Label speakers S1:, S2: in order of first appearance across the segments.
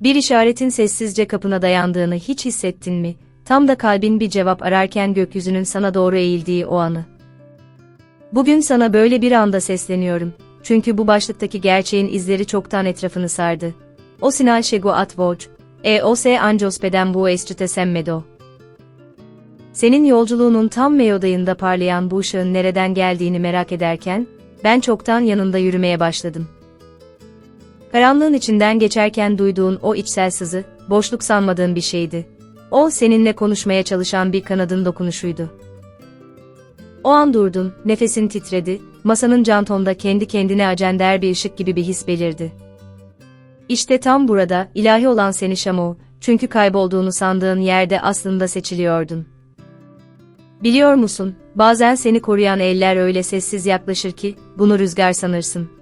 S1: Bir işaretin sessizce kapına dayandığını hiç hissettin mi? Tam da kalbin bir cevap ararken gökyüzünün sana doğru eğildiği o anı. Bugün sana böyle bir anda sesleniyorum. Çünkü bu başlıktaki gerçeğin izleri çoktan etrafını sardı. O sinal şegu at voc, e o se anjos beden bu escite semmedo. Senin yolculuğunun tam meyodayında parlayan bu ışığın nereden geldiğini merak ederken, ben çoktan yanında yürümeye başladım. Karanlığın içinden geçerken duyduğun o içsel sızı, boşluk sanmadığın bir şeydi. O seninle konuşmaya çalışan bir kanadın dokunuşuydu. O an durdun, nefesin titredi, masanın cantonda kendi kendine acender bir ışık gibi bir his belirdi. İşte tam burada, ilahi olan seni Şamo, çünkü kaybolduğunu sandığın yerde aslında seçiliyordun. Biliyor musun, bazen seni koruyan eller öyle sessiz yaklaşır ki, bunu rüzgar sanırsın.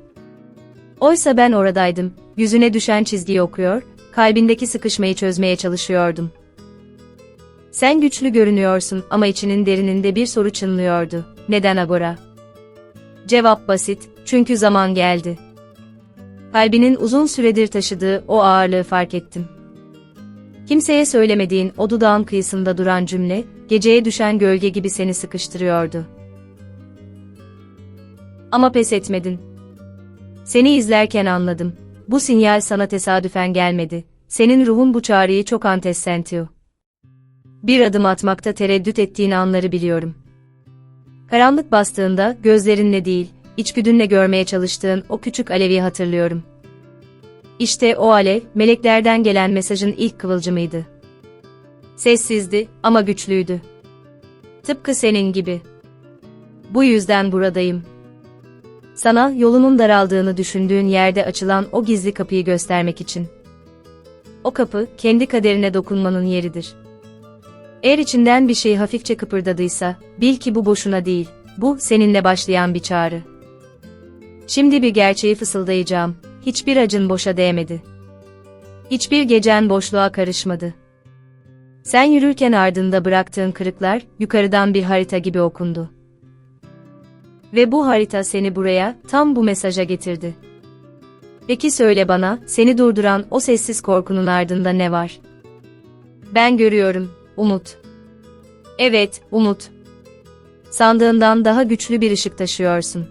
S1: Oysa ben oradaydım, yüzüne düşen çizgiyi okuyor, kalbindeki sıkışmayı çözmeye çalışıyordum. Sen güçlü görünüyorsun ama içinin derininde bir soru çınlıyordu. Neden Agora? Cevap basit, çünkü zaman geldi. Kalbinin uzun süredir taşıdığı o ağırlığı fark ettim. Kimseye söylemediğin o dudağın kıyısında duran cümle, geceye düşen gölge gibi seni sıkıştırıyordu. Ama pes etmedin. Seni izlerken anladım. Bu sinyal sana tesadüfen gelmedi. Senin ruhun bu çağrıyı çok antes sentiyor. Bir adım atmakta tereddüt ettiğin anları biliyorum. Karanlık bastığında gözlerinle değil, içgüdünle görmeye çalıştığın o küçük alevi hatırlıyorum. İşte o alev, meleklerden gelen mesajın ilk kıvılcımıydı. Sessizdi ama güçlüydü. Tıpkı senin gibi. Bu yüzden buradayım. Sana yolunun daraldığını düşündüğün yerde açılan o gizli kapıyı göstermek için. O kapı, kendi kaderine dokunmanın yeridir. Eğer içinden bir şey hafifçe kıpırdadıysa, bil ki bu boşuna değil, bu seninle başlayan bir çağrı. Şimdi bir gerçeği fısıldayacağım, hiçbir acın boşa değmedi. Hiçbir gecen boşluğa karışmadı. Sen yürürken ardında bıraktığın kırıklar, yukarıdan bir harita gibi okundu. Ve bu harita seni buraya, tam bu mesaja getirdi. Peki söyle bana, seni durduran o sessiz korkunun ardında ne var? Ben görüyorum, umut. Evet, umut. Sandığından daha güçlü bir ışık taşıyorsun.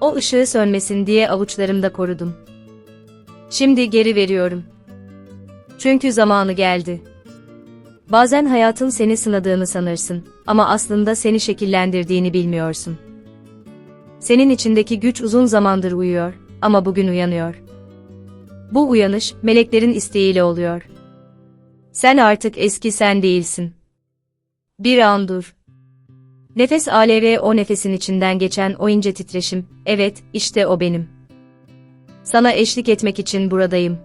S1: O ışığı sönmesin diye avuçlarımda korudum. Şimdi geri veriyorum. Çünkü zamanı geldi. Bazen hayatın seni sınadığını sanırsın ama aslında seni şekillendirdiğini bilmiyorsun. Senin içindeki güç uzun zamandır uyuyor ama bugün uyanıyor. Bu uyanış meleklerin isteğiyle oluyor. Sen artık eski sen değilsin. Bir an dur. Nefes alevi o nefesin içinden geçen o ince titreşim, evet, işte o benim. Sana eşlik etmek için buradayım.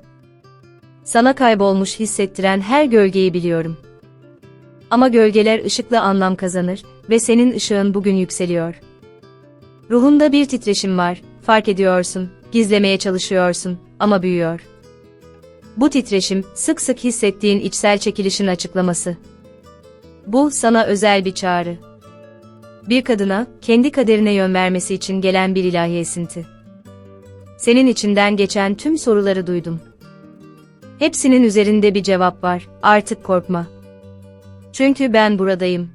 S1: Sana kaybolmuş hissettiren her gölgeyi biliyorum. Ama gölgeler ışıkla anlam kazanır ve senin ışığın bugün yükseliyor. Ruhunda bir titreşim var, fark ediyorsun, gizlemeye çalışıyorsun ama büyüyor. Bu titreşim, sık sık hissettiğin içsel çekilişin açıklaması. Bu, sana özel bir çağrı. Bir kadına, kendi kaderine yön vermesi için gelen bir ilahi esinti. Senin içinden geçen tüm soruları duydum. Hepsinin üzerinde bir cevap var, artık korkma. Çünkü ben buradayım.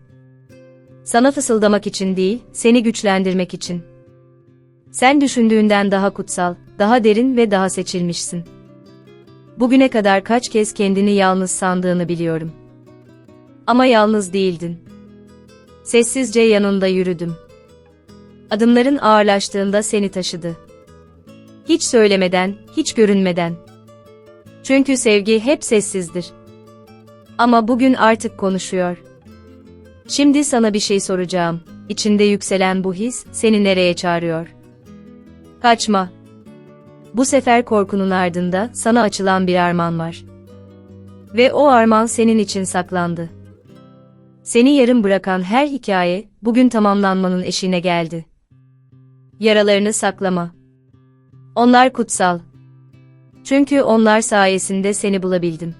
S1: Sana fısıldamak için değil, seni güçlendirmek için. Sen düşündüğünden daha kutsal, daha derin ve daha seçilmişsin. Bugüne kadar kaç kez kendini yalnız sandığını biliyorum. Ama yalnız değildin. Sessizce yanında yürüdüm. Adımların ağırlaştığında seni taşıdı. Hiç söylemeden, hiç görünmeden. Çünkü sevgi hep sessizdir. Ama bugün artık konuşuyor. Şimdi sana bir şey soracağım. İçinde yükselen bu his seni nereye çağırıyor? Kaçma. Bu sefer korkunun ardında sana açılan bir armağan var. Ve o armağan senin için saklandı. Seni yarım bırakan her hikaye bugün tamamlanmanın eşiğine geldi. Yaralarını saklama. Onlar kutsal. Çünkü onlar sayesinde seni bulabildim.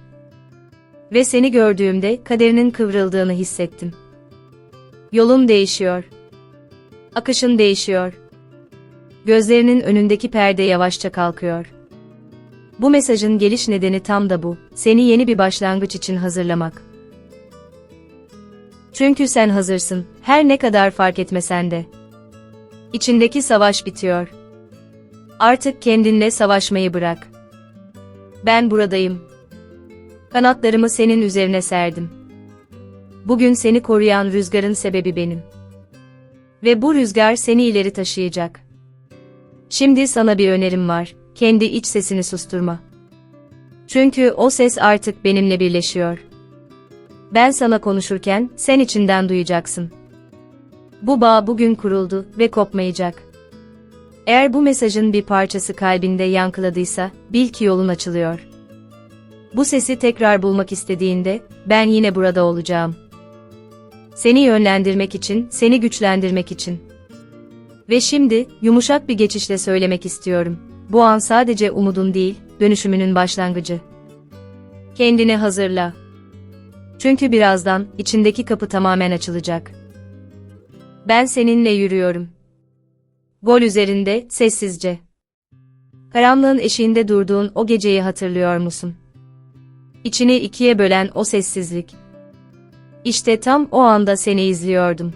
S1: Ve seni gördüğümde kaderinin kıvrıldığını hissettim. Yolun değişiyor. Akışın değişiyor. Gözlerinin önündeki perde yavaşça kalkıyor. Bu mesajın geliş nedeni tam da bu. Seni yeni bir başlangıç için hazırlamak. Çünkü sen hazırsın, her ne kadar fark etmesen de. İçindeki savaş bitiyor. Artık kendinle savaşmayı bırak. Ben buradayım. Kanatlarımı senin üzerine serdim. Bugün seni koruyan rüzgarın sebebi benim. Ve bu rüzgar seni ileri taşıyacak. Şimdi sana bir önerim var. Kendi iç sesini susturma. Çünkü o ses artık benimle birleşiyor. Ben sana konuşurken sen içinden duyacaksın. Bu bağ bugün kuruldu ve kopmayacak. Eğer bu mesajın bir parçası kalbinde yankıladıysa, bil ki yolun açılıyor. Bu sesi tekrar bulmak istediğinde, ben yine burada olacağım. Seni yönlendirmek için, seni güçlendirmek için. Ve şimdi, yumuşak bir geçişle söylemek istiyorum. Bu an sadece umudun değil, dönüşümünün başlangıcı. Kendini hazırla. Çünkü birazdan, içindeki kapı tamamen açılacak. Ben seninle yürüyorum. Gol üzerinde, sessizce. Karanlığın eşiğinde durduğun o geceyi hatırlıyor musun? İçini ikiye bölen o sessizlik. İşte tam o anda seni izliyordum.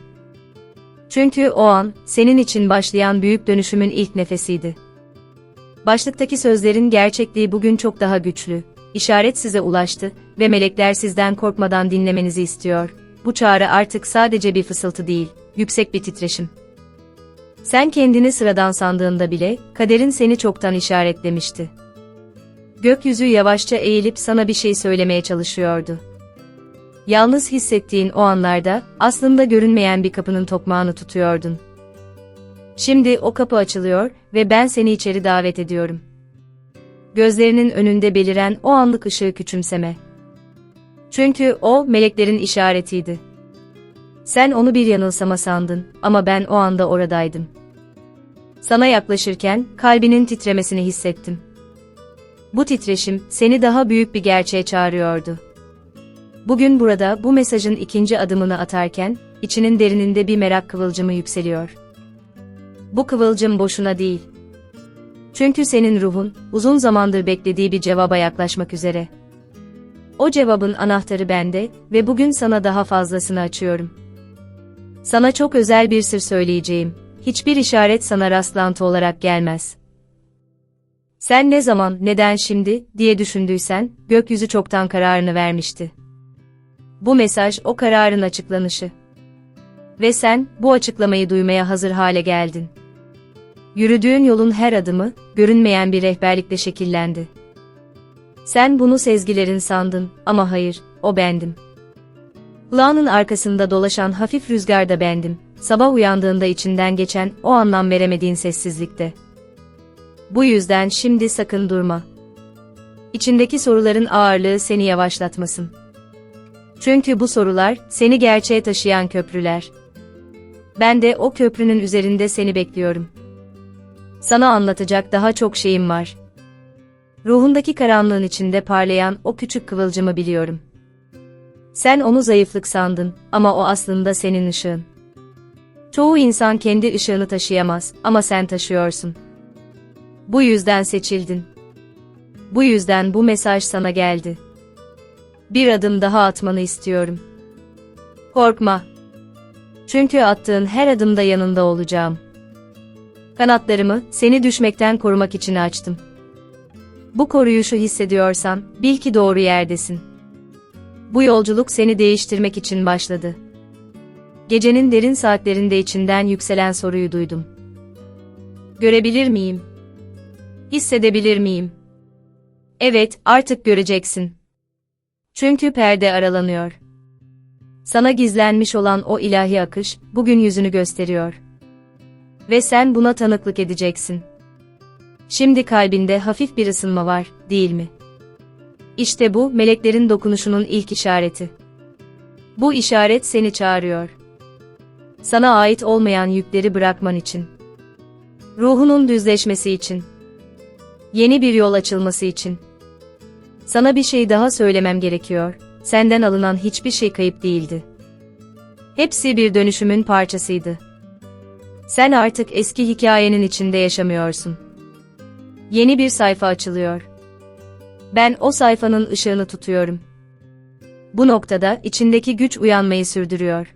S1: Çünkü o an, senin için başlayan büyük dönüşümün ilk nefesiydi. Başlıktaki sözlerin gerçekliği bugün çok daha güçlü. İşaret size ulaştı ve melekler sizden korkmadan dinlemenizi istiyor. Bu çağrı artık sadece bir fısıltı değil, yüksek bir titreşim. Sen kendini sıradan sandığında bile, kaderin seni çoktan işaretlemişti. Gökyüzü yavaşça eğilip sana bir şey söylemeye çalışıyordu. Yalnız hissettiğin o anlarda, aslında görünmeyen bir kapının tokmağını tutuyordun. Şimdi o kapı açılıyor ve ben seni içeri davet ediyorum. Gözlerinin önünde beliren o anlık ışığı küçümseme. Çünkü o, meleklerin işaretiydi. Sen onu bir yanılsama sandın ama ben o anda oradaydım. Sana yaklaşırken kalbinin titremesini hissettim. Bu titreşim seni daha büyük bir gerçeğe çağırıyordu. Bugün burada bu mesajın ikinci adımını atarken içinin derininde bir merak kıvılcımı yükseliyor. Bu kıvılcım boşuna değil. Çünkü senin ruhun uzun zamandır beklediği bir cevaba yaklaşmak üzere. O cevabın anahtarı bende ve bugün sana daha fazlasını açıyorum. Sana çok özel bir sır söyleyeceğim. Hiçbir işaret sana rastlantı olarak gelmez. Sen ne zaman, neden şimdi diye düşündüysen, gökyüzü çoktan kararını vermişti. Bu mesaj o kararın açıklanışı. Ve sen bu açıklamayı duymaya hazır hale geldin. Yürüdüğün yolun her adımı görünmeyen bir rehberlikle şekillendi. Sen bunu sezgilerin sandın ama hayır, o bendim. Kulağının arkasında dolaşan hafif rüzgarda bendim. Sabah uyandığında içinden geçen o anlam veremediğin sessizlikte. Bu yüzden şimdi sakın durma. İçindeki soruların ağırlığı seni yavaşlatmasın. Çünkü bu sorular seni gerçeğe taşıyan köprüler. Ben de o köprünün üzerinde seni bekliyorum. Sana anlatacak daha çok şeyim var. Ruhundaki karanlığın içinde parlayan o küçük kıvılcımı biliyorum. Sen onu zayıflık sandın ama o aslında senin ışığın. Çoğu insan kendi ışığını taşıyamaz ama sen taşıyorsun. Bu yüzden seçildin. Bu yüzden bu mesaj sana geldi. Bir adım daha atmanı istiyorum. Korkma. Çünkü attığın her adımda yanında olacağım. Kanatlarımı seni düşmekten korumak için açtım. Bu koruyuşu hissediyorsan bil ki doğru yerdesin. Bu yolculuk seni değiştirmek için başladı. Gecenin derin saatlerinde içinden yükselen soruyu duydum. Görebilir miyim? Hissedebilir miyim? Evet, artık göreceksin. Çünkü perde aralanıyor. Sana gizlenmiş olan o ilahi akış bugün yüzünü gösteriyor. Ve sen buna tanıklık edeceksin. Şimdi kalbinde hafif bir ısınma var, değil mi? İşte bu meleklerin dokunuşunun ilk işareti. Bu işaret seni çağırıyor. Sana ait olmayan yükleri bırakman için. Ruhunun düzleşmesi için. Yeni bir yol açılması için. Sana bir şey daha söylemem gerekiyor. Senden alınan hiçbir şey kayıp değildi. Hepsi bir dönüşümün parçasıydı. Sen artık eski hikayenin içinde yaşamıyorsun. Yeni bir sayfa açılıyor. Ben o sayfanın ışığını tutuyorum. Bu noktada içindeki güç uyanmayı sürdürüyor.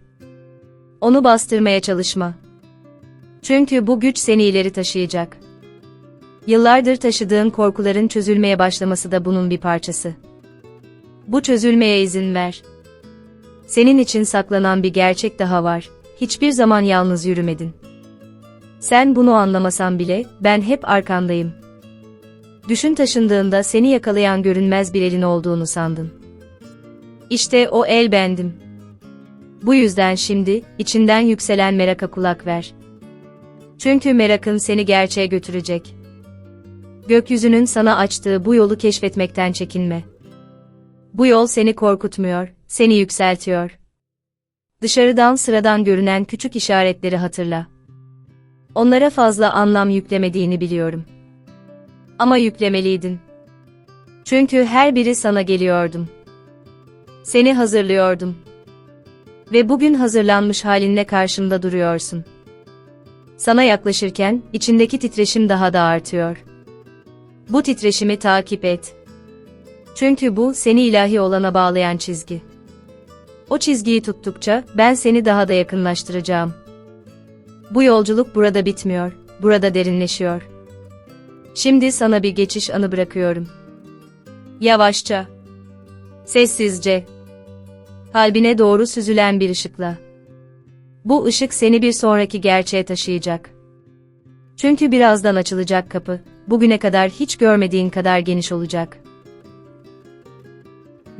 S1: Onu bastırmaya çalışma. Çünkü bu güç seni ileri taşıyacak. Yıllardır taşıdığın korkuların çözülmeye başlaması da bunun bir parçası. Bu çözülmeye izin ver. Senin için saklanan bir gerçek daha var. Hiçbir zaman yalnız yürümedin. Sen bunu anlamasan bile ben hep arkandayım. Düşün taşındığında seni yakalayan görünmez bir elin olduğunu sandın. İşte o el bendim. Bu yüzden şimdi içinden yükselen meraka kulak ver. Çünkü merakın seni gerçeğe götürecek. Gökyüzünün sana açtığı bu yolu keşfetmekten çekinme. Bu yol seni korkutmuyor, seni yükseltiyor. Dışarıdan sıradan görünen küçük işaretleri hatırla. Onlara fazla anlam yüklemediğini biliyorum. Ama yüklemeliydin. Çünkü her biri sana geliyordum. Seni hazırlıyordum. Ve bugün hazırlanmış halinle karşımda duruyorsun. Sana yaklaşırken içindeki titreşim daha da artıyor. Bu titreşimi takip et. Çünkü bu seni ilahi olana bağlayan çizgi. O çizgiyi tuttukça ben seni daha da yakınlaştıracağım. Bu yolculuk burada bitmiyor, burada derinleşiyor. Şimdi sana bir geçiş anı bırakıyorum. Yavaşça. Sessizce. Kalbine doğru süzülen bir ışıkla. Bu ışık seni bir sonraki gerçeğe taşıyacak. Çünkü birazdan açılacak kapı, bugüne kadar hiç görmediğin kadar geniş olacak.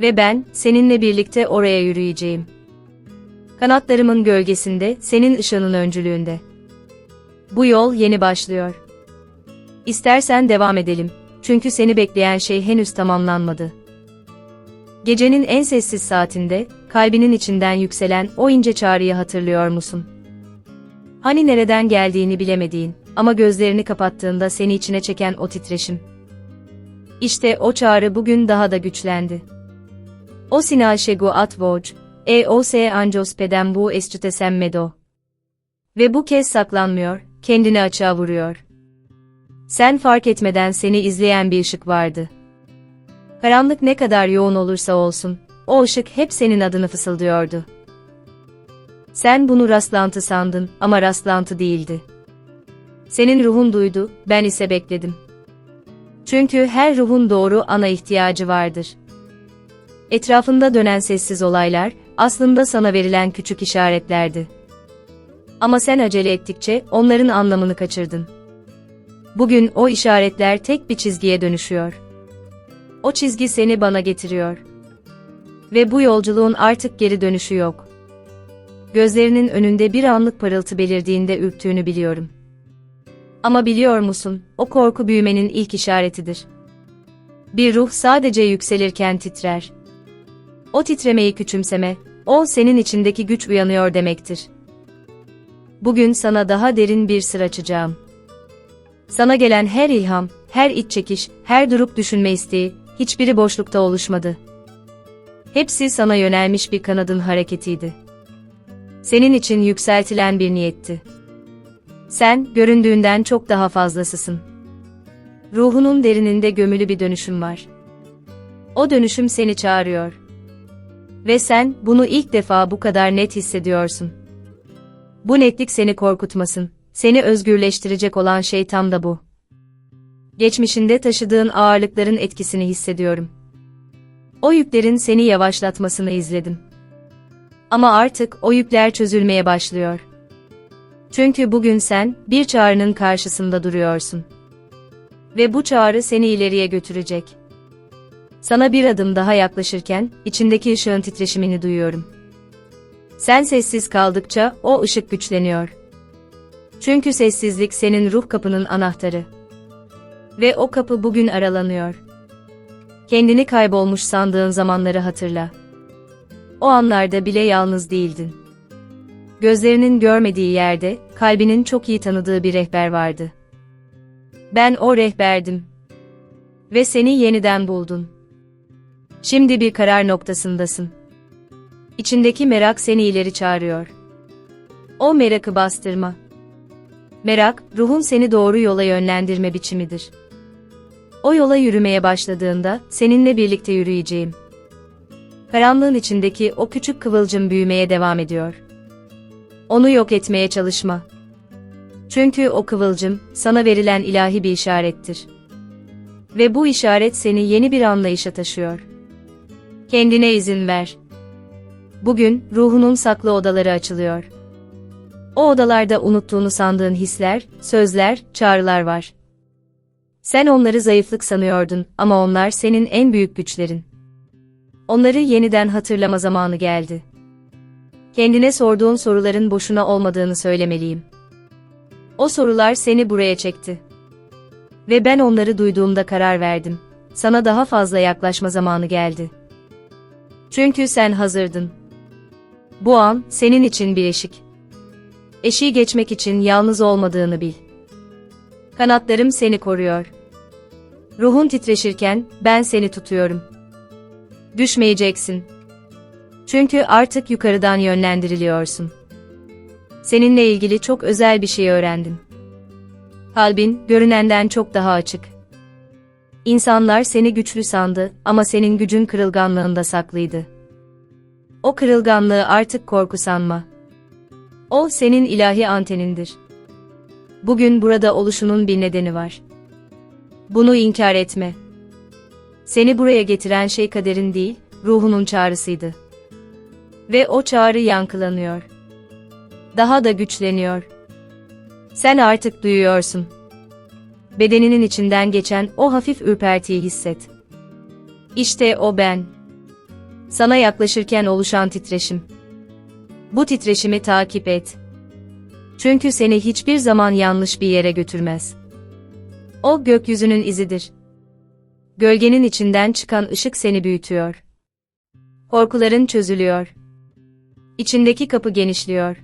S1: Ve ben, seninle birlikte oraya yürüyeceğim. Kanatlarımın gölgesinde, senin ışığının öncülüğünde. Bu yol yeni başlıyor. İstersen devam edelim, çünkü seni bekleyen şey henüz tamamlanmadı. Gecenin en sessiz saatinde, kalbinin içinden yükselen o ince çağrıyı hatırlıyor musun? Hani nereden geldiğini bilemediğin ama gözlerini kapattığında seni içine çeken o titreşim. İşte o çağrı bugün daha da güçlendi. O sinal şegu at voc, e o se anjos pedem bu estütesem medo. Ve bu kez saklanmıyor, kendini açığa vuruyor. Sen fark etmeden seni izleyen bir ışık vardı. Karanlık ne kadar yoğun olursa olsun, o ışık hep senin adını fısıldıyordu. Sen bunu rastlantı sandın ama rastlantı değildi. Senin ruhun duydu, ben ise bekledim. Çünkü her ruhun doğru ana ihtiyacı vardır. Etrafında dönen sessiz olaylar, aslında sana verilen küçük işaretlerdi. Ama sen acele ettikçe onların anlamını kaçırdın. Bugün o işaretler tek bir çizgiye dönüşüyor. O çizgi seni bana getiriyor. Ve bu yolculuğun artık geri dönüşü yok. Gözlerinin önünde bir anlık parıltı belirdiğinde ürktüğünü biliyorum. Ama biliyor musun, o korku büyümenin ilk işaretidir. Bir ruh sadece yükselirken titrer. O titremeyi küçümseme, o senin içindeki güç uyanıyor demektir. Bugün sana daha derin bir sır açacağım. Sana gelen her ilham, her iç çekiş, her durup düşünme isteği, hiçbiri boşlukta oluşmadı. Hepsi sana yönelmiş bir kanadın hareketiydi. Senin için yükseltilen bir niyetti. Sen, göründüğünden çok daha fazlasısın. Ruhunun derininde gömülü bir dönüşüm var. O dönüşüm seni çağırıyor. Ve sen, bunu ilk defa bu kadar net hissediyorsun. Bu netlik seni korkutmasın, seni özgürleştirecek olan şey tam da bu. Geçmişinde taşıdığın ağırlıkların etkisini hissediyorum. O yüklerin seni yavaşlatmasını izledim. Ama artık o yükler çözülmeye başlıyor. Çünkü bugün sen bir çağrının karşısında duruyorsun. Ve bu çağrı seni ileriye götürecek. Sana bir adım daha yaklaşırken içindeki ışığın titreşimini duyuyorum. Sen sessiz kaldıkça o ışık güçleniyor. Çünkü sessizlik senin ruh kapının anahtarı. Ve o kapı bugün aralanıyor. Kendini kaybolmuş sandığın zamanları hatırla. O anlarda bile yalnız değildin. Gözlerinin görmediği yerde, kalbinin çok iyi tanıdığı bir rehber vardı. Ben o rehberdim. Ve seni yeniden buldun. Şimdi bir karar noktasındasın. İçindeki merak seni ileri çağırıyor. O merakı bastırma. Merak, ruhun seni doğru yola yönlendirme biçimidir. O yola yürümeye başladığında seninle birlikte yürüyeceğim. Karanlığın içindeki o küçük kıvılcım büyümeye devam ediyor. Onu yok etmeye çalışma. Çünkü o kıvılcım sana verilen ilahi bir işarettir. Ve bu işaret seni yeni bir anlayışa taşıyor. Kendine izin ver. Bugün ruhunun saklı odaları açılıyor. O odalarda unuttuğunu sandığın hisler, sözler, çağrılar var. Sen onları zayıflık sanıyordun ama onlar senin en büyük güçlerin. Onları yeniden hatırlama zamanı geldi. Kendine sorduğun soruların boşuna olmadığını söylemeliyim. O sorular seni buraya çekti. Ve ben onları duyduğumda karar verdim. Sana daha fazla yaklaşma zamanı geldi. Çünkü sen hazırdın. Bu an senin için bir eşik. Eşiği geçmek için yalnız olmadığını bil. Kanatlarım seni koruyor. Ruhun titreşirken ben seni tutuyorum. Düşmeyeceksin. Çünkü artık yukarıdan yönlendiriliyorsun. Seninle ilgili çok özel bir şey öğrendim. Kalbin görünenden çok daha açık. İnsanlar seni güçlü sandı ama senin gücün kırılganlığında saklıydı. O kırılganlığı artık korku sanma. O senin ilahi antenindir. Bugün burada oluşunun bir nedeni var. Bunu inkar etme. Seni buraya getiren şey kaderin değil, ruhunun çağrısıydı. Ve o çağrı yankılanıyor. Daha da güçleniyor. Sen artık duyuyorsun. Bedeninin içinden geçen o hafif ürpertiyi hisset. İşte o ben. Sana yaklaşırken oluşan titreşim. Bu titreşimi takip et. Çünkü seni hiçbir zaman yanlış bir yere götürmez. O gökyüzünün izidir. Gölgenin içinden çıkan ışık seni büyütüyor. Korkuların çözülüyor. İçindeki kapı genişliyor.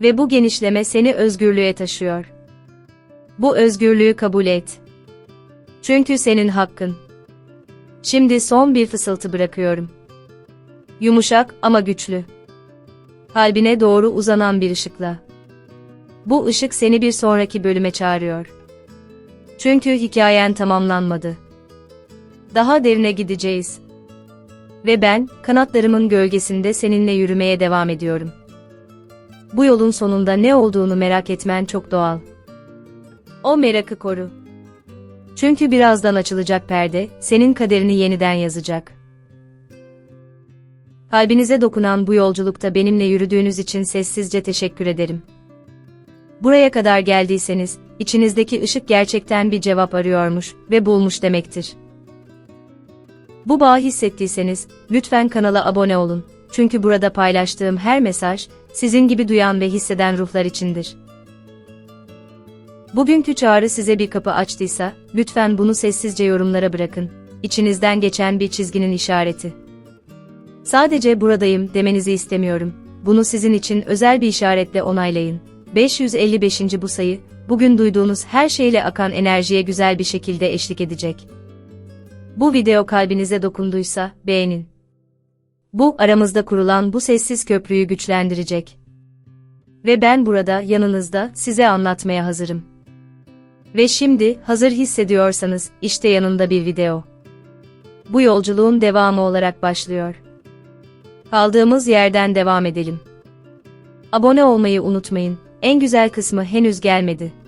S1: Ve bu genişleme seni özgürlüğe taşıyor. Bu özgürlüğü kabul et. Çünkü senin hakkın. Şimdi son bir fısıltı bırakıyorum. Yumuşak ama güçlü. Kalbine doğru uzanan bir ışıkla. Bu ışık seni bir sonraki bölüme çağırıyor. Çünkü hikayen tamamlanmadı. Daha derine gideceğiz. Ve ben, kanatlarımın gölgesinde seninle yürümeye devam ediyorum. Bu yolun sonunda ne olduğunu merak etmen çok doğal. O merakı koru. Çünkü birazdan açılacak perde, senin kaderini yeniden yazacak. Kalbinize dokunan bu yolculukta benimle yürüdüğünüz için sessizce teşekkür ederim. Buraya kadar geldiyseniz, içinizdeki ışık gerçekten bir cevap arıyormuş ve bulmuş demektir. Bu bağı hissettiyseniz, lütfen kanala abone olun. Çünkü burada paylaştığım her mesaj, sizin gibi duyan ve hisseden ruhlar içindir. Bugünkü çağrı size bir kapı açtıysa, lütfen bunu sessizce yorumlara bırakın. İçinizden geçen bir çizginin işareti. Sadece buradayım demenizi istemiyorum. Bunu sizin için özel bir işaretle onaylayın. 555. bu sayı, bugün duyduğunuz her şeyle akan enerjiye güzel bir şekilde eşlik edecek. Bu video kalbinize dokunduysa, beğenin. Bu, aramızda kurulan bu sessiz köprüyü güçlendirecek. Ve ben burada, yanınızda, size anlatmaya hazırım. Ve şimdi, hazır hissediyorsanız, işte yanında bir video. Bu yolculuğun devamı olarak başlıyor. Kaldığımız yerden devam edelim. Abone olmayı unutmayın, en güzel kısmı henüz gelmedi.